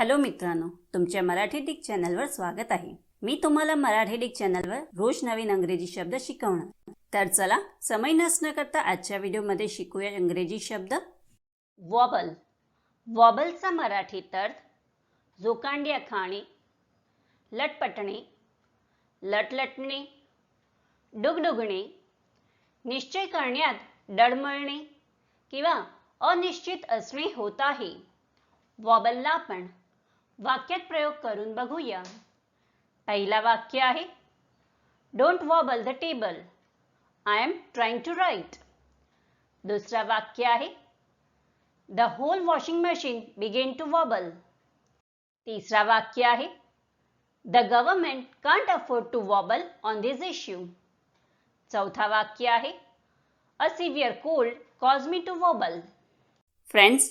Hello मित्रांनो तुमच्या Marathi Dick चॅनलवर स्वागत आहे. मी तुम्हाला मराठी डिक चॅनलवर रोज नवीन अंग्रेजी शब्द शिकवणार. तर चला समय नसणं करता आजच्या व्हिडिओमध्ये शिकूया इंग्रजी शब्द. वॉबल. वॉबलचा मराठी अर्थ झोकांड्या खाणे लटपटणे लटलटणे डुगडुगणे निश्चय करण्यात डळमळणे किंवा अनिश्चित असणे होत आहे. वॉबलला आपण वाक्यात प्रयोग करून बघूया. पहिला वाक्य आहे don't wobble the table I am trying to write दुसरा वाक्य आहे the whole washing machine began to wobble तिसरा वाक्य आहे the government can't afford to wobble on this issue चौथा वाक्य आहे a severe cold cause me to wobble friends